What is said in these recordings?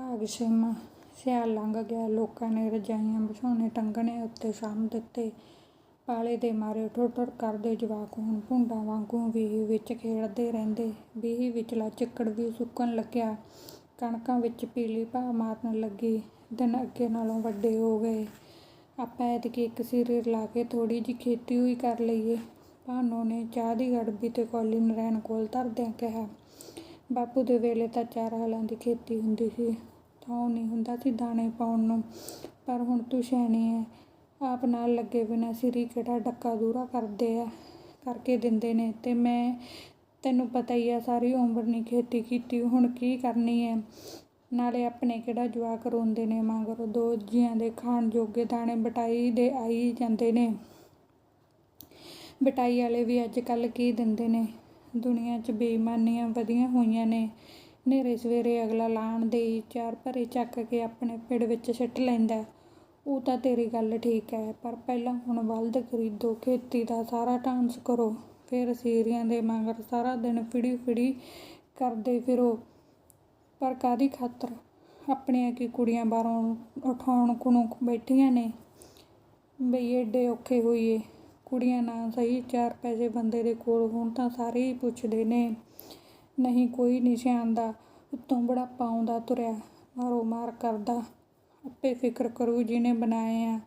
ਭਾਗ ਸਿਮ, ਸਿਆਲ ਲੰਘ ਗਿਆ। ਲੋਕਾਂ ਨੇ ਰਜਾਈਆਂ ਵਿਛਾਉਣੇ ਟੰਗਣੇ ਉੱਤੇ ਸ਼ਾਮ ਦਿੱਤੇ। ਪਾਲੇ ਦੇ ਮਾਰੇ ਠੁਰ-ਠੁਰ ਕਰਦੇ ਜਵਾਕ ਹੁਣ ਭੁੰਡਾਂ ਵਾਂਗੂ ਵੀਹ ਵਿੱਚ ਖੇਡਦੇ ਰਹਿੰਦੇ। ਵੀਹ ਵਿਚਲਾ ਚਿੱਕੜ ਵੀ ਸੁੱਕਣ ਲੱਗਿਆ। ਕਣਕਾਂ ਵਿੱਚ ਪੀਲੀ ਭਾਅ ਮਾਰਨ ਲੱਗੀ। ਦਿਨ ਅੱਗੇ ਨਾਲੋਂ ਵੱਡੇ ਹੋ ਗਏ। ਆਪਾਂ ਐਤਕੀ ਇੱਕ ਸਿਰੇ ਲਾ ਕੇ ਥੋੜ੍ਹੀ ਜਿਹੀ ਖੇਤੀ ਹੋਈ ਕਰ ਲਈਏ। ਭਾਨੋ ਨੇ ਚਾਹ ਦੀ ਗੜਬੀ ਤੇ ਕੌਲੀ ਨਰੈਣ ਕੋਲ ਧਰਦਿਆਂ ਕਿਹਾ, ਬਾਪੂ ਦੇ ਵੇਲੇ ਤਾਂ ਚਾਰ ਹਾਲਾਂ ਦੀ ਖੇਤੀ ਹੁੰਦੀ ਸੀ। ਥਾਂ ਨਹੀਂ ਹੁੰਦਾ ਸੀ ਦਾਣੇ ਪਾਉਣ ਨੂੰ, ਪਰ ਹੁਣ ਤੂੰ ਸਿਆਣੀ ਹੈ ਆਪ ਨਾਲ ਲੱਗੇ ਬਿਨਾਂ ਸਿਰੀ ਕਿਹੜਾ ਡੱਕਾ ਦੂਰਾ ਕਰਦੇ ਆ, ਕਰਕੇ ਦਿੰਦੇ ਨੇ। ਤੇ ਮੈਂ, ਤੈਨੂੰ ਪਤਾ ਹੀ ਆ, ਸਾਰੀ ਉਮਰ ਨਹੀਂ ਖੇਤੀ ਕੀਤੀ, ਹੁਣ ਕੀ ਕਰਨੀ ਹੈ ਨਾਲੇ ਆਪਣੇ ਕਿਹੜਾ ਜਵਾਕ ਰੋਂਦੇ ਨੇ ਮਗਰੋਂ? ਦੋ ਜੀਆਂ ਦੇ ਖਾਣ ਜੋਗੇ ਦਾਣੇ ਬਟਾਈ ਦੇ ਆਈ ਜਾਂਦੇ ਨੇ। ਬਟਾਈ ਵਾਲੇ ਵੀ ਅੱਜ ਕੱਲ੍ਹ ਕੀ ਦਿੰਦੇ ਨੇ? ਦੁਨੀਆ 'ਚ ਬੇਈਮਾਨੀਆਂ ਵਧੀਆਂ ਹੋਈਆਂ ਨੇ। ਨੇਰੇ ਸਵੇਰੇ ਅਗਲਾ ਲਾਣ ਦੇ ਹੀ ਚਾਰ ਭਰੇ ਚੱਕ ਕੇ ਆਪਣੇ ਪਿੜ ਵਿੱਚ ਸਿੱਟ ਲੈਂਦਾ ਉਹ ਤਾਂ ਤੇਰੀ ਗੱਲ ਠੀਕ ਹੈ, ਪਰ ਪਹਿਲਾਂ ਹੁਣ ਬਲਦ ਖਰੀਦੋ, ਖੇਤੀ ਦਾ ਸਾਰਾ ਡਾਂਸ ਕਰੋ। ਫਿਰ ਸੀਰੀਆਂ ਦੇ ਮਗਰ ਸਾਰਾ ਦਿਨ ਫਿੜੀ ਫਿੜੀ ਕਰਦੇ ਫਿਰੋ। ਪਰ ਕਾਦੀ ਖਾਤਰ? ਆਪਣੀਆਂ ਕੀ ਕੁੜੀਆਂ ਬਾਹਰੋਂ ਉਠਾਉਣ ਕੁਣੋਂ ਬੈਠੀਆਂ ਨੇ? ਬਈ ਏਡੇ ਔਖੇ ਹੋਈਏ। ਕੁੜੀਆਂ ਨਾ ਸਹੀ ਚਾਰ ਪੈਸੇ ਬੰਦੇ ਦੇ ਕੋਲ ਹੋਣ ਤਾਂ ਸਾਰੇ ਹੀ ਪੁੱਛਦੇ ਨੇ। ਨਹੀਂ ਕੋਈ ਨਹੀਂ ਸਿਆਣਦਾ ਉੱਤੋਂ ਬੁਢਾਪਾ ਆਉਂਦਾ ਤੁਰਿਆ, ਮਾਰੋ ਮਾਰ ਕਰਦਾ। ਆਪੇ ਫਿਕਰ ਕਰੂ ਜਿਹਨੇ ਬਣਾਏ ਆ,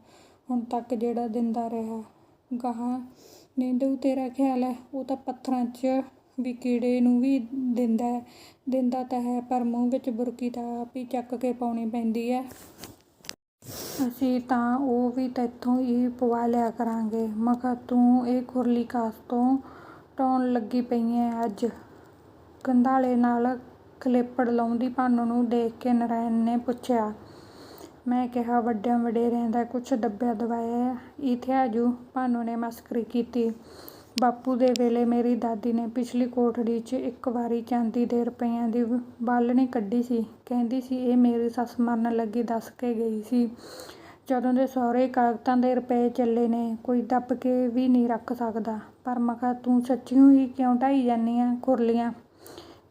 ਹੁਣ ਤੱਕ ਜਿਹੜਾ ਦਿੰਦਾ ਰਿਹਾ। ਗਾਹਾਂ, ਨੀਂਦੂ ਤੇਰਾ ਖਿਆਲ ਹੈ ਉਹ ਤਾਂ ਪੱਥਰਾਂ 'ਚ ਵੀ ਕੀੜੇ ਨੂੰ ਵੀ ਦਿੰਦਾ ਹੈ ਦਿੰਦਾ ਤਾਂ ਹੈ, ਪਰ ਮੂੰਹ ਵਿੱਚ ਬੁਰਕੀ ਤਾਂ ਆਪ ਹੀ ਚੱਕ ਕੇ ਪਾਉਣੀ ਪੈਂਦੀ ਹੈ ਅਸੀਂ ਤਾਂ ਉਹ ਵੀ ਤੈਥੋਂ ਹੀ ਪਵਾ ਲਿਆ ਕਰਾਂਗੇ। ਮਖਾ, ਤੂੰ ਇਹ ਖੁਰਲੀ ਕਾਸ ਤੋਂ ਟਾਉਣ ਲੱਗੀ ਪਈ ਐ ਅੱਜ। ਕੰਧਾਲੇ ਨਾਲ ਖਲੇਪੜ ਲਾਉਂਦੀ ਭਾਨੋ ਨੂੰ ਦੇਖ ਕੇ ਨਾਰਾਇਣ ਨੇ ਪੁੱਛਿਆ, ਮੈਂ ਕਿਹਾ ਵੱਡਿਆਂ ਵਡੇਰਿਆਂ ਦਾ ਕੁਛ ਦੱਬਿਆ ਦਬਾਇਆ ਇੱਥੇ ਆਜੂ ਭਾਨੋ ਨੇ ਮਸਕਰੀ ਕੀਤੀ। ਬਾਪੂ ਦੇ ਵੇਲੇ ਮੇਰੀ ਦਾਦੀ ਨੇ ਪਿਛਲੀ ਕੋਠੜੀ 'ਚ ਇੱਕ ਵਾਰੀ ਚਾਂਦੀ ਦੇ ਰੁਪਈਆਂ ਦੀ ਬਾਲਣੀ ਕੱਢੀ ਸੀ। ਕਹਿੰਦੀ ਸੀ, ਇਹ ਮੇਰੀ ਸੱਸ ਮਰਨ ਲੱਗੀ, ਦੱਸ ਕੇ ਗਈ ਸੀ। ਜਦੋਂ ਦੇ ਸਹੁਰੇ ਕਾਗਜ਼ਾਂ ਦੇ ਰੁਪਏ ਚੱਲੇ ਨੇ, ਕੋਈ ਦੱਬ ਕੇ ਵੀ ਨਹੀਂ ਰੱਖ ਸਕਦਾ। ਪਰ ਮੈਂ ਤੂੰ ਸੱਚੀਓ ਹੀ ਕਿਉਂ ਢਾਈ ਜਾਂਦੀ ਆ ਖੁਰਲੀਆਂ?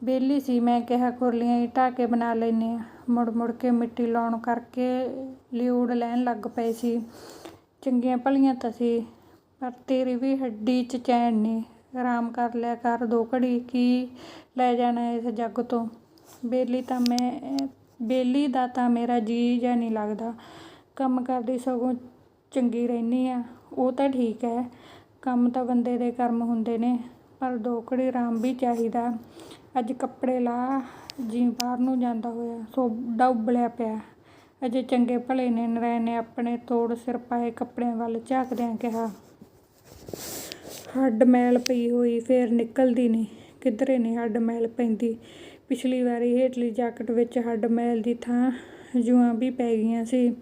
ਵਿਹਲੀ ਸੀ, ਮੈਂ ਕਿਹਾ ਖੁਰਲੀਆਂ ਹੀ ਢਾਹ ਕੇ ਬਣਾ ਲੈਂਦੇ ਆ ਮੁੜ ਮੁੜ ਕੇ ਮਿੱਟੀ ਲਾਉਣ ਕਰਕੇ ਲਿਊੜ ਲੈਣ ਲੱਗ ਪਏ ਸੀ। ਚੰਗੀਆਂ ਭਲੀਆਂ ਤਾਂ ਸੀ, ਪਰ ਤੇਰੀ ਵੀ ਹੱਡੀ 'ਚ ਚੈਨ ਨਹੀਂ ਆਰਾਮ ਕਰ ਲਿਆ ਕਰ ਦੋ ਘੜੀ, ਕੀ ਲੈ ਜਾਣਾ ਇਸ ਜੱਗ ਤੋਂ? ਵਿਹਲੀ ਤਾਂ ਮੈਂ ਵਿਹਲੀ ਦਾ ਤਾਂ ਮੇਰਾ ਜੀ ਜਾਂ ਨਹੀਂ ਲੱਗਦਾ। ਕੰਮ ਕਰਦੀ ਸਗੋਂ ਚੰਗੀ ਰਹਿੰਦੀ ਆ ਉਹ ਤਾਂ ਠੀਕ ਹੈ। ਕੰਮ ਤਾਂ ਬੰਦੇ ਦੇ ਕਰਮ ਹੁੰਦੇ ਨੇ, ਪਰ ਦੋ ਘੜੀ ਆਰਾਮ ਵੀ ਚਾਹੀਦਾ। ਅੱਜ ਕੱਪੜੇ ਲਾ ਜੀ ਬਾਹਰ ਨੂੰ ਜਾਂਦਾ ਹੋਇਆ, ਸੋਡਾ ਉਬਲਿਆ ਪਿਆ। ਅਜੇ ਚੰਗੇ ਭਲੇ ਨੇ ਨਰੈਣ ਨੇ ਆਪਣੇ ਤੋੜ ਸਿਰ ਪਾਏ, ਕੱਪੜਿਆਂ ਵੱਲ ਝਾਕਦਿਆਂ ਕਿਹਾ, ਹੱਡ ਮੈਲ ਪਈ ਹੋਈ, ਫੇਰ ਨਿਕਲਦੀ ਨਹੀਂ ਕਿਧਰੇ ਨਹੀਂ ਹੱਡ ਮੈਲ ਪੈਂਦੀ। ਪਿਛਲੀ ਵਾਰੀ ਹੇਠਲੀ ਜਾਕਟ ਵਿੱਚ ਹੱਡ ਮੈਲ ਦੀ ਥਾਂ ਜੂਆਂ ਵੀ ਪੈ ਗਈਆਂ ਸੀ।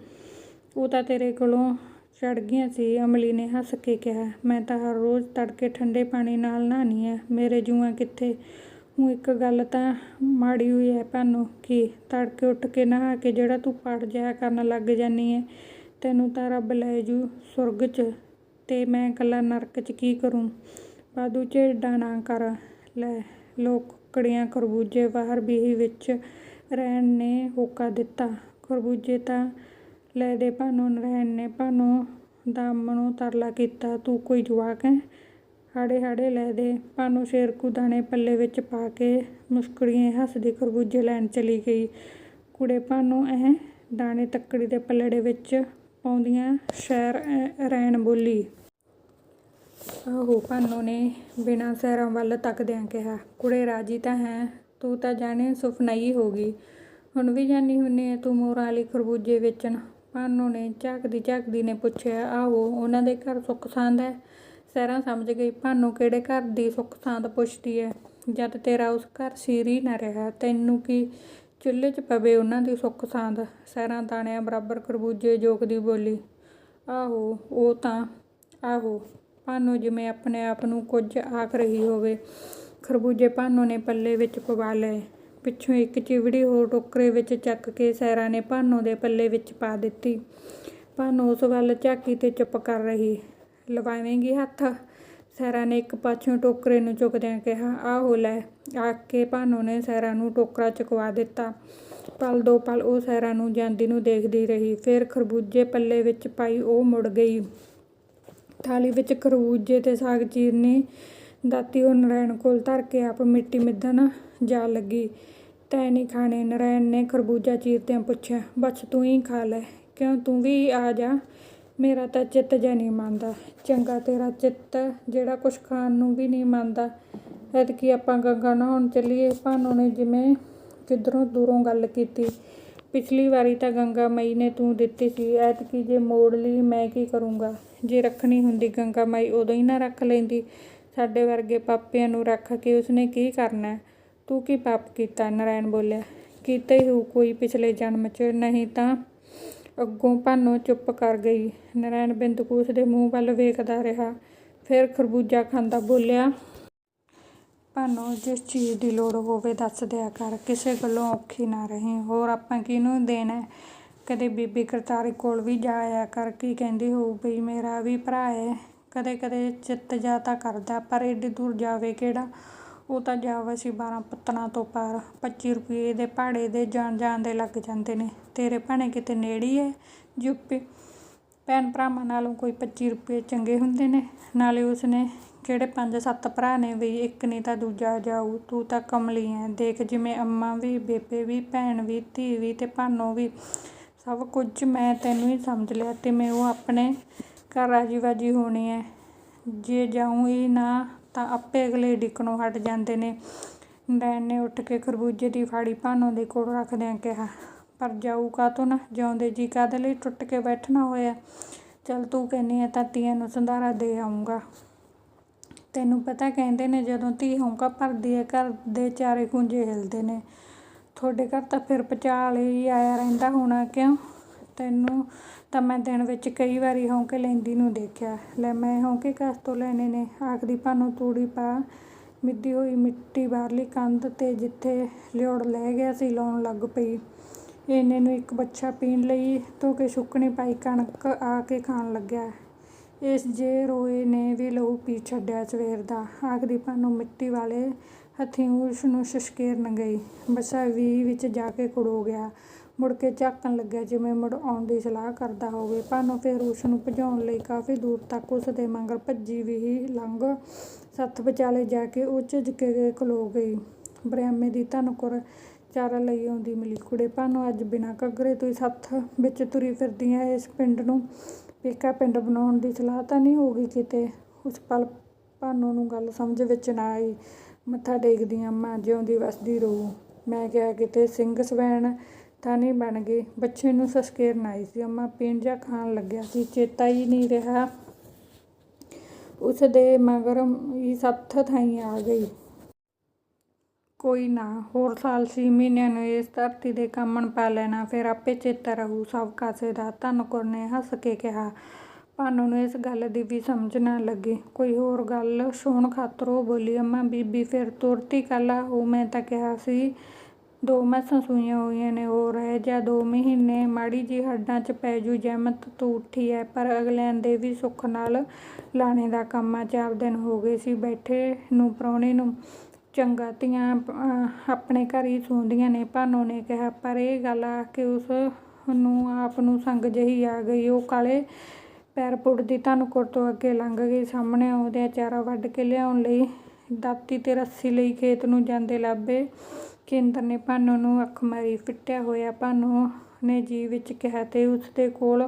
ਉਹ ਤਾਂ ਤੇਰੇ ਕੋਲੋਂ ਚੜ ਗਈਆਂ ਸੀ, ਅਮਲੀ ਨੇ ਹੱਸ ਕੇ ਕਿਹਾ, ਮੈਂ ਤਾਂ ਹਰ ਰੋਜ਼ ਤੜਕੇ ਠੰਡੇ ਪਾਣੀ ਨਾਲ ਨਹਾਉਂਦੀ ਆ, ਮੇਰੇ ਜੂਆਂ ਕਿੱਥੇ? ਉਹ ਇੱਕ ਗੱਲ ਤਾਂ ਮਾੜੀ ਹੋਈ ਹੈ ਭਾਨੂੰ, ਕਿ ਤੜਕੇ ਉੱਠ ਕੇ ਨਹਾ ਕੇ ਜਿਹੜਾ ਤੂੰ ਪਾਠ ਜਾਇਆ ਕਰਨ ਲੱਗ ਜਾਨੀ ਹੈ ਤੈਨੂੰ ਤਾਂ ਰੱਬ ਲੈ ਜੂ ਸੁਰਗ 'ਚ, ਤੇ ਮੈਂ ਇਕੱਲਾ ਨਰਕ 'ਚ ਕੀ ਕਰੂੰ? ਬਾਦੂ ਝੇਡਾ ਨਾ ਕਰ, ਲੈ ਲੋਕ ਕੜੀਆਂ ਖਰਬੂਜੇ ਬਾਹਰ ਬੀਹੀ ਵਿੱਚ ਰਹਿਣ ਨੇ ਹੋਕਾ ਦਿੱਤਾ। ਖਰਬੂਜੇ ਤਾਂ ਲੈ ਦੇ ਭਾਨੂੰ ਨਰੈਣ ਨੇ ਭਾਨੂੰ ਦਾ ਮਨੋਂ ਤਰਲਾ ਕੀਤਾ, ਤੂੰ ਕੋਈ ਜਵਾਕ ਹੈ? ਹਾੜੇ ਹਾੜੇ ਲੈ ਦੇ। ਭਾਨੋ ਸ਼ੇਰਕੂ ਦਾਣੇ ਪੱਲੇ ਵਿੱਚ ਪਾ ਕੇ ਮੁਸਕੜੀਏ ਹੱਸਦੀ ਖਰਬੂਜੇ ਲੈਣ ਚਲੀ ਗਈ। ਕੁੜੇ ਭਾਨੋ ਐ ਦਾਣੇ ਤੱਕੜੀ ਦੇ ਪੱਲੜੇ ਵਿੱਚ ਪਾਉਂਦੀਆਂ ਸ਼ਹਿਰ ਰੈਣ ਬੋਲੀ। ਆਹੋ ਭਾਨੋ ਨੇ ਬਿਨਾਂ ਸੈਰਾਂ ਵੱਲ ਤੱਕਦਿਆਂ ਕਿਹਾ, ਕੁੜੇ ਰਾਜੀ ਤਾਂ ਹੈ, ਤੂੰ ਤਾਂ ਜਾਣੇ ਸੁਫਨਾਈ ਹੋ ਗਈ। ਹੁਣ ਵੀ ਜਾਨੀ ਹੁੰਨੀ ਐ ਤੂੰ ਮੋਰਾਂ ਵਾਲੀ ਖਰਬੂਜੇ ਵੇਚਣ। ਭਾਨੋ ਨੇ ਝਾਕਦੀ ਝਾਕਦੀ ਨੇ ਪੁੱਛਿਆ, ਆਹੋ, ਉਹਨਾਂ ਦੇ ਘਰ ਸੁੱਖ ਸਾਂਦ ਹੈ ਸੈਰਾਂ ਸਮਝ ਗਈ, ਭਾਨੂੰ ਕਿਹੜੇ ਘਰ ਦੀ ਸੁੱਖ ਸਾਂਦ ਪੁੱਛਦੀ ਐ? ਜਦ ਤੇਰਾ ਉਸ ਘਰ ਸੀਰੀ ਨਾ ਰਿਹਾ, ਤੈਨੂੰ ਕੀ ਚੁੱਲ੍ਹੇ 'ਚ ਪਵੇ ਉਹਨਾਂ ਦੀ ਸੁੱਖ ਸਾਂਦ? ਸੈਰਾਂ ਦਾਣਿਆਂ ਬਰਾਬਰ ਖਰਬੂਜੇ ਜੋਗਦੀ ਬੋਲੀ, ਆਹੋ, ਉਹ ਤਾਂ, ਆਹੋ, ਭਾਨੋ ਜਿਵੇਂ ਆਪਣੇ ਆਪ ਨੂੰ ਕੁਝ ਆਖ ਰਹੀ ਹੋਵੇ। ਖਰਬੂਜੇ ਭਾਨੋ ਨੇ ਪੱਲੇ ਵਿੱਚ ਪਵਾ ਲਏ। ਪਿੱਛੋਂ ਇੱਕ ਚਿਵੜੀ ਹੋਰ ਟੋਕਰੇ ਵਿੱਚ ਚੱਕ ਕੇ ਸੈਰਾ ਨੇ ਭਾਨੋ ਦੇ ਪੱਲੇ ਵਿੱਚ ਪਾ ਦਿੱਤੀ। ਭਾਨੋ ਉਸ ਵੱਲ ਝਾਕੀ ਤੇ ਚੁੱਪ ਕਰ ਰਹੀ। ਲਵਾਵੇਂਗੀ ਹੱਥ। ਸੈਰਾ ਨੇ ਇੱਕ ਪਾਛੋਂ ਟੋਕਰੇ ਨੂੰ ਚੁੱਕਦਿਆਂ ਕਿਹਾ, ਆਹੋ ਲੈ। ਆ ਕੇ ਭਾਨੋ ਨੇ ਸੈਰਾ ਨੂੰ ਟੋਕਰਾ ਚੁਕਵਾ ਦਿੱਤਾ। ਪਲ ਦੋ ਪਲ ਉਹ ਸੈਰਾ ਨੂੰ ਜਾਂਦੀ ਨੂੰ ਦੇਖਦੀ ਰਹੀ। ਫਿਰ ਖਰਬੂਜੇ ਪੱਲੇ ਵਿੱਚ ਪਾਈ ਉਹ ਮੁੜ ਗਈ। ਥਾਲੀ ਵਿੱਚ ਖਰਬੂਜੇ ਤੇ ਸਾਗ ਚੀਰਨੀ ਦਾਤੀ ਉਹ ਨਰੈਣ ਕੋਲ ਧਰ ਕੇ ਆਪ ਮਿੱਟੀ ਮਿੱਧਣ ਜਾ ਲੱਗੀ। ਤੈਂ ਨਹੀਂ ਖਾਣੇ। ਨਰੈਣ ਨੇ ਖਰਬੂਜਾ ਚੀਰਦਿਆਂ ਪੁੱਛਿਆ, ਬਸ ਤੂੰ ਹੀ ਖਾ ਲੈ। ਕਿਉਂ? ਤੂੰ ਵੀ ਆ ਜਾ। ਮੇਰਾ ਤਾਂ ਚਿੱਤ ਜਿਹਾ ਨਹੀਂ ਮੰਨਦਾ। ਚੰਗਾ ਤੇਰਾ ਚਿੱਤ ਜਿਹੜਾ ਕੁਛ ਖਾਣ ਨੂੰ ਵੀ ਨਹੀਂ ਮੰਨਦਾ। ਐਤਕੀ ਆਪਾਂ ਗੰਗਾ ਨਹਾਉਣ ਚੱਲੀਏ। ਭਾਨੋ ਨੇ ਜਿਵੇਂ ਕਿੱਧਰੋਂ ਦੂਰੋਂ ਗੱਲ ਕੀਤੀ। ਪਿਛਲੀ ਵਾਰੀ ਤਾਂ ਗੰਗਾ ਮਈ ਨੇ ਤੂੰ ਦਿੱਤੀ ਸੀ। ਐਤਕੀ ਜੇ ਮੋੜ ਲਈ ਮੈਂ ਕੀ ਕਰੂੰਗਾ? ਜੇ ਰੱਖਣੀ ਹੁੰਦੀ ਗੰਗਾ ਮਾਈ, ਉਦੋਂ ਹੀ ਨਾ ਰੱਖ ਲੈਂਦੀ। ਸਾਡੇ ਵਰਗੇ ਪਾਪਿਆਂ ਨੂੰ ਰੱਖ ਕੇ ਉਸਨੇ ਕੀ ਕਰਨਾ? ਤੂੰ ਕੀ ਪਾਪ ਕੀਤਾ? ਨਰਾਇਣ ਬੋਲਿਆ। ਕੀਤਾ ਹੀ ਹੋਊ ਕੋਈ ਪਿਛਲੇ ਜਨਮ 'ਚ। ਨਹੀਂ ਤਾਂ ਅੱਗੋਂ ਭਾਨੋ ਚੁੱਪ ਕਰ ਗਈ। ਨਰਾਇਣ ਬਿੰਦੂ ਉਸ ਦੇ ਮੂੰਹ ਵੱਲ ਵੇਖਦਾ ਰਿਹਾ। ਫਿਰ ਖਰਬੂਜਾ ਖਾਂਦਾ ਬੋਲਿਆ, ਭਾਨੋ, ਜਿਸ ਚੀਜ਼ ਦੀ ਲੋੜ ਹੋਵੇ ਦੱਸ ਦਿਆ ਕਰ। ਕਿਸੇ ਗੱਲੋਂ ਔਖੀ ਨਾ ਰਹੀ। ਹੋਰ ਆਪਾਂ ਕਿਹਨੂੰ ਦੇਣਾ? ਕਦੇ ਬੀਬੀ ਕਰਤਾਰੀ ਕੋਲ ਵੀ ਜਾਇਆ ਕਰ। ਕੀ ਕਹਿੰਦੀ ਹੋਊ ਬਈ ਮੇਰਾ ਵੀ ਭਰਾ ਹੈ ਕਦੇ ਕਦੇ ਚਿੱਤ ਜਾ ਤਾਂ ਕਰਦਾ, ਪਰ ਏਡੀ ਦੂਰ ਜਾਵੇ ਕਿਹੜਾ? ਉਹ ਤਾਂ ਜਾਵੇ ਸੀ ਬਾਰਾਂ ਪੱਤਣਾ ਤੋਂ ਪਾਰ। 25 ਰੁਪਏ ਦੇ ਭਾੜੇ ਦੇ ਜਾਣ ਜਾਣ ਦੇ ਲੱਗ ਜਾਂਦੇ ਨੇ। ਤੇਰੇ ਭਾਣੇ ਕਿਤੇ ਨੇੜੀ ਹੈ ਯੂਪੀ ਭੈਣ ਭਰਾਵਾਂ ਨਾਲੋਂ ਕੋਈ 25 ਰੁਪਏ ਚੰਗੇ ਹੁੰਦੇ ਨੇ। ਨਾਲੇ ਉਸਨੇ ਕਿਹੜੇ ਪੰਜ ਸੱਤ ਭਰਾ ਨੇ ਵੀ ਇੱਕ ਨਹੀਂ ਤਾਂ ਦੂਜਾ ਜਾਊ। ਤੂੰ ਤਾਂ ਕਮਲੀ ਐ। ਦੇਖ ਜਿਵੇਂ ਅੰਮਾ ਵੀ, ਬੇਬੇ ਵੀ, ਭੈਣ ਵੀ, ਧੀ ਵੀ ਤੇ ਭਾਨੋ ਵੀ। ਸਭ ਕੁਝ ਮੈਂ ਤੈਨੂੰ ਹੀ ਸਮਝ ਲਿਆ ਤੇ ਮੈਂ ਉਹ ਆਪਣੇ ਘਰ ਰਾਜੀ ਬਾਜੀ ਹੋਣੀ ਐ। ਜੇ ਜਾਊਂ ਹੀ ਨਾ ਤਾਂ ਆਪੇ ਅਗਲੇ ਡਿੱਕਣੋਂ ਹਟ ਜਾਂਦੇ ਨੇ। ਨਰੈਣ ਨੇ ਉੱਠ ਕੇ ਖਰਬੂਜੇ ਦੀ ਫਾੜੀ ਭਾਨੋ ਦੇ ਕੋਲ ਰੱਖਦਿਆਂ ਕਿਹਾ, ਪਰ ਜਾਊ ਕਾਹਤੋਂ ਨਾ, ਜਿਉਂਦੇ ਜੀ ਕਾਹਦੇ ਲਈ ਟੁੱਟ ਕੇ ਬੈਠਣਾ ਹੋਇਆ? ਚੱਲ ਤੂੰ ਕਹਿੰਦੀ ਐ ਤਾਂ ਤੀਆਂ ਨੂੰ ਸੰਧਾਰਾ ਦੇ ਆਊਂਗਾ। ਤੈਨੂੰ ਪਤਾ ਕਹਿੰਦੇ ਨੇ ਜਦੋਂ ਧੀ ਹੌਂਕਾ ਭਰਦੀ ਹੈ ਘਰ ਦੇ ਚਾਰੇ ਕੁੰਜੇ ਹਿਲਦੇ ਨੇ। ਤੁਹਾਡੇ ਘਰ ਤਾਂ ਫਿਰ ਭੁਚਾਲ ਹੀ ਆਇਆ ਰਹਿੰਦਾ ਹੋਣਾ ਕਿਉਂ? ਤੈਨੂੰ ਤਾਂ ਮੈਂ ਦਿਨ ਵਿੱਚ ਕਈ ਵਾਰੀ ਹੌਂਕੇ ਲੈਂਦੀ ਨੂੰ ਦੇਖਿਆ। ਲੈ ਮੈਂ ਹੌਂਕੇ ਕਿਸ ਤੋਂ ਲੈਣੇ ਨੇ। ਆਖਦੀ ਭਾਨੂੰ ਤੂੜੀ ਪਾ। ਮਿੱਧੀ ਹੋਈ ਮਿੱਟੀ ਬਾਹਰਲੀ ਕੰਧ ਤੇ ਜਿੱਥੇ ਲਿਓੜ ਲੈ ਗਿਆ ਸੀ, ਲਾਉਣ ਲੱਗ ਪਈ। ਇਹਨੇ ਨੂੰ ਇੱਕ ਬੱਚਾ ਪੀਣ ਲਈ ਧੋ ਕੇ ਸੁੱਕਣੀ ਪਾਈ ਕਣਕ ਆ ਕੇ ਖਾਣ ਲੱਗਿਆ। ਇਸ ਜੇ ਰੋਏ ਨੇ ਵੀ ਲਹੂ ਪੀ ਛੱਡਿਆ ਸਵੇਰ ਦਾ। ਆਖਦੀ ਭਾਨੂੰ ਮਿੱਟੀ ਵਾਲੇ ਹੱਥੀਂ ਉਸ ਨੂੰ ਸ਼ਸ਼ਕੇਰਨ ਗਈ। ਬੱਸਾ ਵੀ ਵਿੱਚ ਜਾ ਕੇ ਖੜੋ ਗਿਆ। ਮੁੜ ਕੇ ਝਾਕਣ ਲੱਗਿਆ, ਜਿਵੇਂ ਮੁੜ ਆਉਣ ਦੀ ਸਲਾਹ ਕਰਦਾ ਹੋਵੇ। ਭਾਨੂੰ ਫਿਰ ਉਸ ਨੂੰ ਭਜਾਉਣ ਲਈ ਕਾਫੀ ਦੂਰ ਤੱਕ ਉਸ ਦੇ ਮਗਰ ਭੱਜੀ ਵੀ ਲੰਘ ਸੱਥ ਵਿਚਾਲੇ ਜਾ ਕੇ ਉਹ ਝਿਜਕ ਕੇ ਖਲੋ ਗਈ। ਬਰਿਆਮੇ ਦੀ ਧਨਕੁਰ ਚਾਰਾ ਲਈ ਆਉਂਦੀ ਮਿਲੀ ਕੁੜੇ। ਭਾਨੂੰ, ਅੱਜ ਬਿਨਾਂ ਘੱਗਰੇ ਤੋਂ ਹੀ ਸੱਥ ਵਿੱਚ ਤੁਰੀ ਫਿਰਦੀ ਹੈ ਇਸ ਪਿੰਡ ਨੂੰ। ਪੇਕਾ ਪਿੰਡ ਬਣਾਉਣ ਦੀ ਸਲਾਹ ਤਾਂ ਨਹੀਂ ਹੋ ਗਈ ਕਿਤੇ। ਉਸ ਪਲ ਭਾਨੋ ਨੂੰ ਗੱਲ ਸਮਝ ਵਿੱਚ ਨਾ ਆਈ। ਮੱਥਾ ਟੇਕਦੀ ਮਾਂ ਜਿਉਂਦੀ ਵੱਸਦੀ ਰਹੂ। ਮੈਂ ਕਿਹਾ, ਕਿਤੇ ਸਿੰਘ ਸਵੈਣ ਤਾਂ ਬਣ ਗਈ। ਬੱਚੇ ਨੂੰ ਸਸਕੇਰਨ ਆਈ ਸੀ। ਅੰਮਾ ਪੀਣ ਖਾਣ ਲੱਗਿਆ ਸੀ। ਚੇਤਾ ਹੀ ਨਹੀਂ ਰਿਹਾ। ਉਸ ਦੇ ਮਗਰ ਹੀ ਸੱਥ ਥਾਈ ਆ ਗਈ। ਕੋਈ ਨਾ, ਹੋਰ ਸਾਲ ਛੇ ਮਹੀਨਿਆਂ ਨੂੰ ਇਸ ਧਰਤੀ ਦੇ ਕੰਮਣ ਪਾ ਲੈਣਾ। ਫਿਰ ਆਪੇ ਚੇਤਾ ਰਹੂ। ਸਭ ਕਾਸੇ ਦਾ ਧਨਕੁਰ ਨੇ ਹੱਸ ਕੇ ਕਿਹਾ। ਭਾਨੂ ਨੂੰ ਇਸ ਗੱਲ ਦੀ ਵੀ ਸਮਝ ਨਾ ਲੱਗੀ। ਕੋਈ ਹੋਰ ਗੱਲ ਸੁਣ ਖਾਤਰ ਉਹ ਬੋਲੀ, ਅੰਮਾ ਬੀਬੀ, ਫਿਰ ਤੁਰਤੀ ਕੱਲ ਉਹ ਮੈਂ ਤਾਂ ਕਿਹਾ ਸੀ ਦੋ ਮੱਸਾਂ ਸੂਈਆਂ ਹੋਈਆਂ ਨੇ, ਹੋਰ ਰਹਿ ਜਾ ਦੋ ਮਹੀਨੇ ਮਾੜੀ ਜੀ ਹੱਡਾਂ 'ਚ ਪੈ ਜੂ, ਜਹਿਮਤ ਤੂੰ ਉੱਠੀ ਹੈ ਪਰ ਅਗਲਿਆਂ ਦੇ ਵੀ ਸੁੱਖ ਨਾਲ ਲਾਣੇ ਦਾ ਕੰਮ ਆ। ਚਾਰ ਦਿਨ ਹੋ ਗਏ ਸੀ ਬੈਠੇ ਨੂੰ, ਪ੍ਰਾਹੁਣੇ ਨੂੰ। ਚੰਗਾ ਧੀਆਂ ਆਪਣੇ ਘਰ ਹੀ ਸੌਂਦੀਆਂ ਨੇ, ਭਾਨੋ ਨੇ ਕਿਹਾ, ਪਰ ਇਹ ਗੱਲ ਆ ਕਿ ਉਸ ਨੂੰ ਆਪ ਨੂੰ ਸੰਗ ਜਹੀ ਆ ਗਈ। ਉਹ ਕਾਲੇ ਪੈਰ ਪੁੱਟਦੀ ਧਨਕੁਰ ਤੋਂ ਅੱਗੇ ਲੰਘ ਗਈ। ਸਾਹਮਣੇ ਆਉਂਦਿਆਂ ਚਾਰਾ ਵੱਢ ਕੇ ਲਿਆਉਣ ਲਈ ਦਾਤੀ ਤੇ ਰੱਸੀ ਲਈ ਖੇਤ ਨੂੰ ਜਾਂਦੇ ਲੱਭੇ ਕੇਂਦਰ ਨੇ ਭਾਨੋ ਨੂੰ ਅੱਖ ਮਾਰੀ ਫਿੱਟਿਆ ਹੋਇਆ। ਭਾਨੋ ਨੇ ਜੀ ਵਿੱਚ ਕਿਹਾ ਤੇ ਉਸਦੇ ਕੋਲ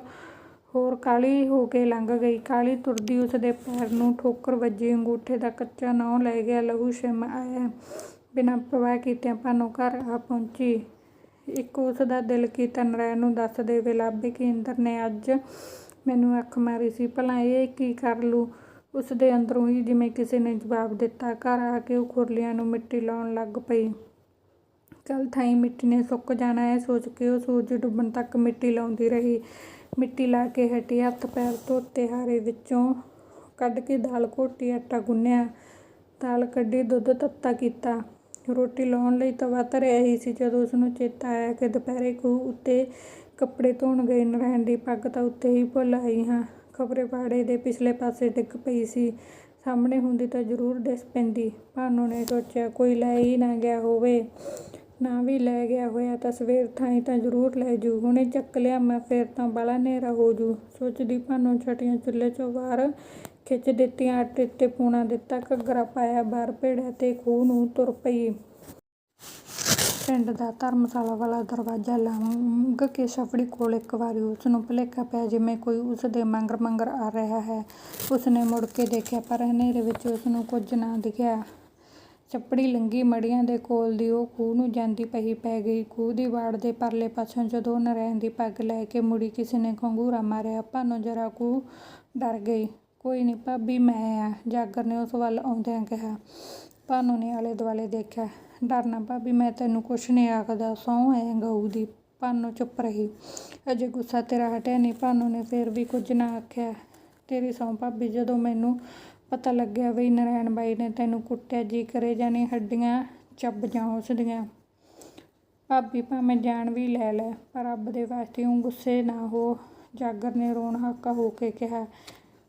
ਹੋਰ ਕਾਹਲੀ ਹੋ ਕੇ ਲੰਘ ਗਈ। ਕਾਹਲੀ ਤੁਰਦੀ ਉਸਦੇ ਪੈਰ ਨੂੰ ਠੋਕਰ ਵੱਜੀ। ਅੰਗੂਠੇ ਦਾ ਕੱਚਾ ਨਹੁੰ ਲੈ ਗਿਆ। ਲਹੂ ਛਿਮ ਆਇਆ। ਬਿਨਾਂ ਪਰਵਾਹ ਕੀਤਿਆਂ ਭਾਨੋ ਘਰ ਆ ਪਹੁੰਚੀ। ਇੱਕ ਉਸਦਾ ਦਿਲ ਕੀਤਾ ਨਰੈਣ ਨੂੰ ਦੱਸ ਦੇਵੇ ਲਾਭੇ ਕੇਂਦਰ ਨੇ ਅੱਜ ਮੈਨੂੰ ਅੱਖ ਮਾਰੀ ਸੀ। ਭਲਾ ਇਹ ਕੀ ਕਰ ਲੂ? ਉਸਦੇ ਅੰਦਰੋਂ ਹੀ ਜਿਵੇਂ ਕਿਸੇ ਨੇ ਜਵਾਬ ਦਿੱਤਾ। ਘਰ ਆ ਕੇ ਉਹ ਖੁਰਲੀਆਂ ਨੂੰ ਮਿੱਟੀ ਲਾਉਣ ਲੱਗ ਪਈ। ਕੱਲ ਥਾਈ ਮਿੱਟੀ ਨੇ ਸੁੱਕ ਜਾਣਾ ਹੈ। ਸੋਚ ਕੇ ਉਹ ਸੂਰਜ ਡੁੱਬਣ ਤੱਕ ਮਿੱਟੀ ਲਾਉਂਦੀ ਰਹੀ। ਮਿੱਟੀ ਲਾ ਕੇ ਹਟੀ ਹੱਥ ਪੈਰ ਧੋਤੇ ਹਾਰੇ ਵਿੱਚੋਂ। ਕੱਢ ਕੇ ਦਾਲ ਘੋਟੀ, ਆਟਾ ਗੁੰਨਿਆ। ਦਾਲ ਕੱਢੀ, ਦੁੱਧ ਤੱਤਾ ਕੀਤਾ। ਰੋਟੀ ਲਾਉਣ ਲਈ ਤਵਾ ਧਰਿਆ ਹੀ ਸੀ। ਜਦੋਂ ਉਸ ਨੂੰ ਚੇਤਾ ਆਇਆ ਕਿ ਦੁਪਹਿਰੇ ਖੂਹ ਉੱਤੇ ਕੱਪੜੇ ਧੋਣ ਗਏ ਨਰੈਣ ਦੀ ਪੱਗ ਤਾਂ ਉੱਤੇ ਹੀ ਭੁੱਲ ਆਈ ਹਾਂ। ਖਬਰੇ ਪਾੜੇ ਦੇ ਪਿਛਲੇ ਪਾਸੇ ਡਿੱਗ ਪਈ ਸੀ। ਸਾਹਮਣੇ ਹੁੰਦੀ ਤਾਂ ਜ਼ਰੂਰ ਦਿਸ ਪੈਂਦੀ ਭਾਨੂ ਨੇ ਸੋਚਿਆ, ਕੋਈ ਲੈ ਹੀ ਨਾ ਗਿਆ ਹੋਵੇ। ਨਾ ਵੀ ਲੈ ਗਿਆ ਹੋਇਆ ਤਾਂ ਸਵੇਰ ਥਾਈ ਤਾਂ ਜ਼ਰੂਰ ਲੈ ਜੂ। ਹੁਣੇ ਚੱਕ ਲਿਆ ਮੈਂ, ਫਿਰ ਤਾਂ ਬਾਲਾ ਹਨੇਰਾ ਹੋ ਜੂ। ਸੋਚਦੀ ਭਾਨੋ ਛਟੀਆਂ ਚੁੱਲ੍ਹੇ 'ਚੋਂ ਬਾਹਰ ਖਿੱਚ ਦਿੱਤੀਆਂ, ਆਟੇ 'ਤੇ ਪੂਣਾ ਦਿੱਤਾ, ਘੱਗਰਾ ਪਾਇਆ, ਬਾਹਰ ਭੇੜਿਆ ਤੇ ਖੂਹ ਨੂੰ ਤੁਰ ਪਈ। ਪਿੰਡ ਦਾ ਧਰਮਸ਼ਾਲਾ ਵਾਲਾ ਦਰਵਾਜ਼ਾ ਲੰਘ ਕੇ ਛਪੜੀ ਕੋਲ ਇੱਕ ਵਾਰੀ ਉਸ ਨੂੰ ਭੁਲੇਖਾ ਪਿਆ ਜਿਵੇਂ ਕੋਈ ਉਸ ਦੇ ਮੰਗਰ ਮਗਰ ਆ ਰਿਹਾ ਹੈ। ਉਸ ਨੇ ਮੁੜ ਕੇ ਦੇਖਿਆ ਪਰ ਹਨੇਰੇ ਵਿੱਚ ਉਸ ਨੂੰ ਕੁਝ ਨਾ ਦਿਖਿਆ। ਚੱਪੜੀ ਲੰਘੀ ਮੜੀਆਂ ਦੇ ਕੋਲ ਦੀ ਉਹ ਖੂਹ ਨੂੰ ਜਾਂਦੀ ਪਈ ਪੈ ਗਈ। ਖੂਹ ਦੀ ਵਾੜ ਦੇ ਪਰਲੇ ਪਾਸੋਂ ਜਦੋਂ ਨਰੈਣ ਦੀ ਪੱਗ ਲੈ ਕੇ ਮੁੜੀ, ਕਿਸੇ ਨੇ ਘੰਗੂਰਾ ਮਾਰਿਆ। ਭਾਨੋ ਜਰਾ ਕੁ ਡਰ ਗਈ। ਕੋਈ ਨਹੀਂ ਭਾਬੀ, ਮੈਂ ਆ। ਜਾਗਰ ਨੇ ਉਸ ਵੱਲ ਆਉਂਦਿਆਂ ਕਿਹਾ ਭਾਨੋ ਨੇ ਆਲੇ ਦੁਆਲੇ ਦੇਖਿਆ। ਡਰਨਾ ਭਾਬੀ, ਮੈਂ ਤੈਨੂੰ ਕੁਛ ਨਹੀਂ ਆਖਦਾ। ਸਹੁੰ ਐ ਗਊ ਦੀ। ਭਾਨੋ ਚੁੱਪ ਰਹੀ। ਅਜੇ ਗੁੱਸਾ ਤੇਰਾ ਹਟਿਆ ਨਹੀਂ ਭਾਨੋ ਨੇ ਫਿਰ ਵੀ ਕੁਝ ਨਾ ਆਖਿਆ। ਤੇਰੀ ਸਹੁੰ ਭਾਬੀ, ਜਦੋਂ ਮੈਨੂੰ ਪਤਾ ਲੱਗਿਆ ਵੀ ਨਰੈਣ ਬਾਈ ਨੇ ਤੈਨੂੰ ਕੁੱਟਿਆ, ਜੀ ਕਰੇ ਜਾਣੀ ਹੱਡੀਆਂ ਚੱਬ ਜਾਂ ਉਸ ਦੀਆਂ। ਭਾਬੀ ਭਾਵੇਂ ਜਾਨ ਵੀ ਲੈ ਲੈ, ਪਰ ਰੱਬ ਦੇ ਵਾਸਤੇ ਉਹ ਗੁੱਸੇ ਨਾ ਹੋ। ਜਾਗਰ ਨੇ ਰੋਣ ਹਾਕਾ ਹੋ ਕੇ ਕਿਹਾ,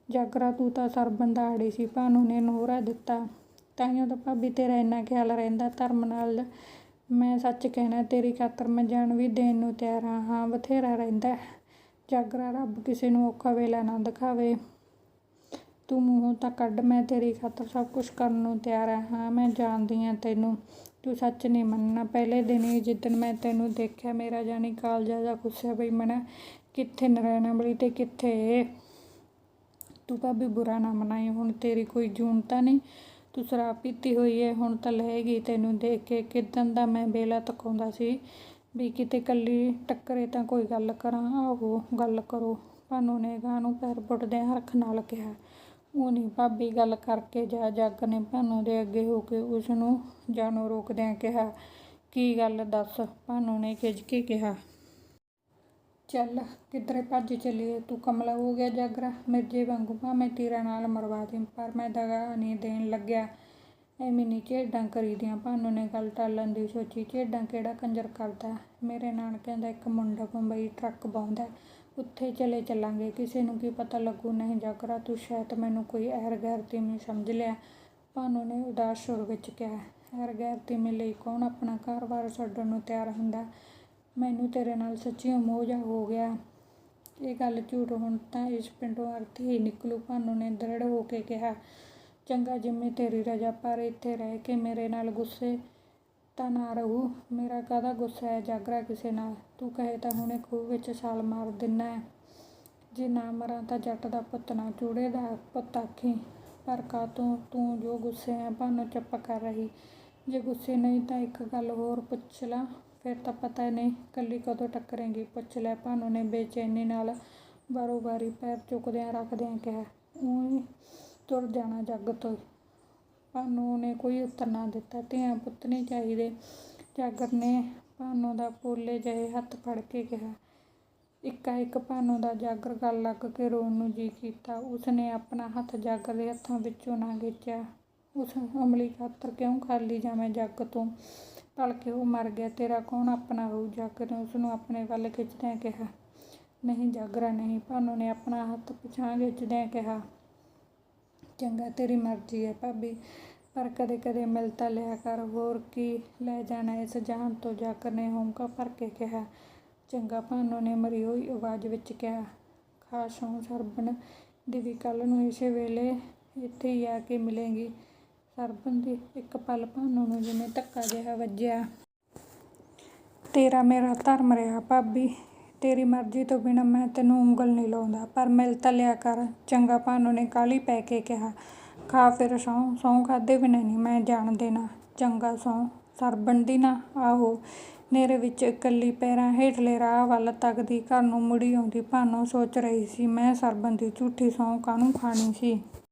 ਜਾਗਰਾ, ਤੂੰ ਤਾਂ ਸਰਬਨ ਦਾ ਆੜੀ ਸੀ, ਭਾਨੂ ਨੇ ਨੋਹਰਾ ਦਿੱਤਾ। ਤਾਈਓ ਤਾਂ ਭਾਬੀ ਤੇਰਾ ਇੰਨਾ ਖਿਆਲ ਰਹਿੰਦਾ ਧਰਮ ਨਾਲ। ਮੈਂ ਸੱਚ ਕਹਿਣਾ, ਤੇਰੀ ਖਾਤਰ ਮੈਂ ਜਾਨ ਵੀ ਦੇਣ ਨੂੰ ਤਿਆਰ ਹਾਂ ਹਾਂ, ਬਥੇਰਾ ਰਹਿੰਦਾ ਜਾਗਰਾ, ਰੱਬ ਕਿਸੇ ਨੂੰ ਔਖਾ ਵੇਲਾ ਨਾ ਦਿਖਾਵੇ। ਤੂੰ ਮੂੰਹੋਂ ਤਾਂ ਕੱਢ, ਮੈਂ ਤੇਰੀ ਖਾਤਰ ਸਭ ਕੁਝ ਕਰਨ ਨੂੰ ਤਿਆਰ ਹਾਂ ਹਾਂ, ਮੈਂ ਜਾਣਦੀ ਹਾਂ ਤੈਨੂੰ। ਤੂੰ ਸੱਚ ਨਹੀਂ ਮੰਨਣਾ। ਪਹਿਲੇ ਦਿਨ ਹੀ ਜਿੱਦਣ ਮੈਂ ਤੈਨੂੰ ਦੇਖਿਆ, ਮੇਰਾ ਜਾਣੀ ਕਾਲਜਾ ਦਾ ਖੁੱਸਿਆ ਬਈ ਮਨਾ। ਕਿੱਥੇ ਨਰੈਣਾ ਬਲੀ ਤੇ ਕਿੱਥੇ ਇਹ? ਤੂੰ ਭਾਬੀ ਬੁਰਾ ਨਾ ਮਨਾਈ। ਹੁਣ ਤੇਰੀ ਕੋਈ ਜੂਨ ਤਾਂ ਨਹੀਂ? ਤੂੰ ਸ਼ਰਾਬ ਪੀਤੀ ਹੋਈ ਹੈ ਹੁਣ ਤਾਂ ਲਏਗੀ ਤੈਨੂੰ ਦੇਖ ਕੇ। ਕਿਦਨ ਦਾ ਮੈਂ ਬੇਲਾ ਤਕਾਉਂਦਾ ਸੀ ਵੀ ਕਿਤੇ ਕੱਲੀ ਟੱਕਰੇ ਤਾਂ ਕੋਈ ਗੱਲ ਕਰਾਂ? ਆਹੋ, ਗੱਲ ਕਰੋ। ਭਾਨੂ ਨੇ ਗਾਂ ਨੂੰ ਪੈਰ ਪੁੱਟਦਿਆਂ ਹਰਖ ਨਾਲ ਕਿਹਾ। ਉਹ ਭਾਬੀ ਗੱਲ ਕਰਕੇ ਜਾ ਜੱਗ ਨੇ ਭਾਨੂ ਦੇ ਅੱਗੇ ਹੋ ਕੇ ਉਸ ਨੂੰ ਜਾਣੋਂ ਰੋਕਦਿਆਂ ਕਿਹਾ, ਕੀ ਗੱਲ ਦੱਸ? ਭਾਨੂ ਨੇ ਖਿੱਝ ਕੇ ਕਿਹਾ, ਚੱਲ, ਕਿੱਧਰੇ ਭੱਜ ਚੱਲੀਏ? ਤੂੰ ਕਮਲਾ ਹੋ ਗਿਆ ਜਾਗਰਾ। ਮਿਰਜੇ ਵਾਂਗੂ ਭਾਵੇਂ ਤੀਰਾਂ ਨਾਲ ਮਰਵਾ ਦੇ ਪਰ ਮੈਂ ਦਗਾ ਨਹੀਂ ਦੇਣ ਲੱਗਿਆ। ਐਵੇਂ ਨਹੀਂ ਝੇਡਾਂ ਕਰੀਦੀਆਂ। ਭਾਨੂ ਨੇ ਗੱਲ ਟਾਲਣ ਦੀ ਸੋਚੀ, ਝੇਡਾਂ ਕਿਹੜਾ ਕੰਜਰ ਕਰਦਾ? ਮੇਰੇ ਨਾਨਕਿਆਂ ਦਾ ਇੱਕ ਮੁੰਡਾ ਬੰਬਈ ਟਰੱਕ ਬਾਉਂਦਾ ਉੱਥੇ ਚਲੇ ਚੱਲਾਂਗੇ। ਕਿਸੇ ਨੂੰ ਕੀ ਪਤਾ ਲੱਗੂ, ਨਹੀਂ ਜਾਗਰਾ ਤੂੰ ਸ਼ਾਇਦ ਮੈਨੂੰ ਕੋਈ ਐਰ ਗੈਰ ਤੀਮੀ ਸਮਝ ਲਿਆ। ਭਾਨੂ ਨੇ ਉਦਾਸ ਸੁਰ ਵਿੱਚ ਕਿਹਾ, ਐਰ ਗੈਰ ਤੀਮੀ ਲਈ ਕੌਣ ਆਪਣਾ ਘਰ-ਬਾਰ ਛੱਡਣ ਨੂੰ ਤਿਆਰ ਹੁੰਦਾ? ਮੈਨੂੰ ਤੇਰੇ ਨਾਲ ਸੱਚੀਓ ਮੋਹ ਜਿਹਾ ਹੋ ਗਿਆ। ਇਹ ਗੱਲ ਝੂਠ ਹੁਣ ਤਾਂ ਇਸ ਪਿੰਡੋਂ ਅਰਥ ਹੀ ਨਿਕਲੂ, ਭਾਨੂ ਨੇ ਦ੍ਰਿੜ ਹੋ ਕੇ ਕਿਹਾ। ਚੰਗਾ ਜਿੰਮੀ ਤੇਰੀ ਰਜਾ, ਪਰ ਇੱਥੇ ਰਹਿ ਕੇ ਮੇਰੇ ਨਾਲ ਗੁੱਸੇ ਤਾਂ ਨਾ ਰਹੂ। ਮੇਰਾ ਕਾਹਦਾ ਗੁੱਸਾ ਹੈ? ਜਾਗਰਾ ਕਿਸੇ ਨਾਲ। ਤੂੰ ਕਹੇ ਤਾਂ ਹੁਣੇ ਖੂਹ ਵਿੱਚ ਛਾਲ ਮਾਰ ਦਿੰਨਾ ਹੈ। ਜੇ ਨਾ ਮਰਾਂ ਤਾਂ ਜੱਟ ਦਾ ਪੁੱਤ ਨਾ ਚੂੜੇ ਦਾ ਪੁੱਤ ਆਖੀ। ਪਰ ਕਾਹਤੋਂ ਤੂੰ ਤੂੰ ਜੋ ਗੁੱਸੇ ਹੈ, ਭਾਨੋ ਚੁੱਪ ਕਰ ਰਹੀ। ਜੇ ਗੁੱਸੇ ਨਹੀਂ ਤਾਂ ਇੱਕ ਗੱਲ ਹੋਰ ਪੁੱਛ ਲਾ। ਫਿਰ ਤਾਂ ਪਤਾ ਨਹੀਂ ਕੱਲੀ ਕਦੋਂ ਟੱਕਰੇਂਗੀ। ਪੁੱਛ ਲੈ ਭਾਨੋ ਨੇ ਬੇਚੈਨੀ ਨਾਲ ਬਾਰੋ ਬਾਰੀ ਪੈਰ ਚੁੱਕਦਿਆਂ ਰੱਖਦਿਆਂ ਕਿਹਾ ਉਹੀ ਤੁਰ ਜਾਣਾ ਜੱਗ ਤੋਂ। ਭਾਨੋ ਨੇ ਕੋਈ ਉੱਤਰ ਨਾ ਦਿੱਤਾ। ਧੀਆਂ ਪੁੱਤ ਨਹੀਂ ਚਾਹੀਦੇ। ਜਾਗਰ ਨੇ ਭਾਨੋ ਦਾ ਪੋਲੇ ਜਿਹੇ ਹੱਥ ਫੜ ਕੇ ਕਿਹਾ। ਇੱਕਾ ਇੱਕ ਭਾਨੋ ਦਾ ਜਾਗਰ ਗੱਲ ਲੱਗ ਕੇ ਰੋਣ ਨੂੰ ਜੀ ਕੀਤਾ। ਉਸਨੇ ਆਪਣਾ ਹੱਥ ਜਾਗਰ ਦੇ ਹੱਥਾਂ ਵਿੱਚੋਂ ਨਾ ਖਿੱਚਿਆ। ਉਸ ਅਮਲੀ ਖਾਤਰ ਕਿਉਂ ਖਾਲੀ ਜਾਵੇਂ ਜੱਗ ਤੋਂ? ਭਲਕੇ ਉਹ ਮਰ ਗਿਆ। ਤੇਰਾ ਕੌਣ ਆਪਣਾ ਹੋਊ? ਜਾਗਰ ਨੇ ਉਸਨੂੰ ਆਪਣੇ ਵੱਲ ਖਿੱਚਦਿਆਂ ਕਿਹਾ। ਨਹੀਂ, ਜਾਗਰਾ ਨਹੀਂ। ਭਾਨੋ ਨੇ ਆਪਣਾ ਹੱਥ ਪਿਛਾਂਹ ਖਿੱਚਦਿਆਂ ਕਿਹਾ। ਚੰਗਾ, ਤੇਰੀ ਮਰਜ਼ੀ ਹੈ ਭਾਬੀ। ਪਰ ਕਦੇ ਕਦੇ ਮਿਲ ਤਾਂ ਲਿਆ ਕਰ, ਹੋਰ ਕੀ ਲੈ ਜਾਣਾ ਇਸ ਜਹਾਨ ਤੋਂ ਜਾਕਰ ਨੇ ਹੌਂਕਾ ਭਰ ਕੇ ਕਿਹਾ। ਚੰਗਾ ਭਾਨੋ ਨੇ ਮਰੀ ਹੋਈ ਆਵਾਜ਼ ਵਿੱਚ ਕਿਹਾ। ਖਾਸ ਹੋਂ ਸਰਬਣ ਦੀ ਵੀ ਕੱਲ ਨੂੰ ਇਸੇ ਵੇਲੇ ਇੱਥੇ ਹੀ ਆ ਕੇ ਮਿਲੇਗੀ। ਸਰਬਨ ਦੀ ਇੱਕ ਪਲ ਭਾਨੋ ਨੂੰ ਜਿਵੇਂ ਧੱਕਾ ਜਿਹਾ ਵੱਜਿਆ। ਤੇਰਾ ਮੇਰਾ ਧਰਮ ਰਿਹਾ ਭਾਬੀ। ਤੇਰੀ ਮਰਜ਼ੀ ਤੋਂ ਬਿਨਾਂ ਮੈਂ ਤੈਨੂੰ ਉਂਗਲ ਨਹੀਂ ਲਾਉਂਦਾ, ਪਰ ਮਿਲ ਤਾਂ ਲਿਆ ਕਰ, ਚੰਗਾ ਭਾਨੋ ਨੇ ਕਾਹਲੀ ਪੈ ਕੇ ਕਿਹਾ। ਖਾ ਫਿਰ ਸਹੁੰ ਸਹੁੰ ਖਾਧੇ ਬਿਨਾਂ ਨਹੀਂ, ਮੈਂ ਜਾਣ ਦੇਣਾ, ਚੰਗਾ ਸਹੁੰ ਸਰਬਣ ਦੀ ਨਾ, ਆਹੋ। ਨੇਰੇ ਵਿੱਚ ਇਕੱਲੀ ਪੈਰਾਂ ਹੇਠਲੇ ਰਾਹ ਵੱਲ ਤੱਕਦੀ, ਘਰ ਨੂੰ ਮੁੜੀ ਆਉਂਦੀ, ਭਾਨੋ ਸੋਚ ਰਹੀ ਸੀ, ਮੈਂ ਸਰਬਣ ਦੀ ਝੂਠੀ ਸਹੁੰ ਕਾਹਨੂੰ ਖਾਣੀ ਸੀ?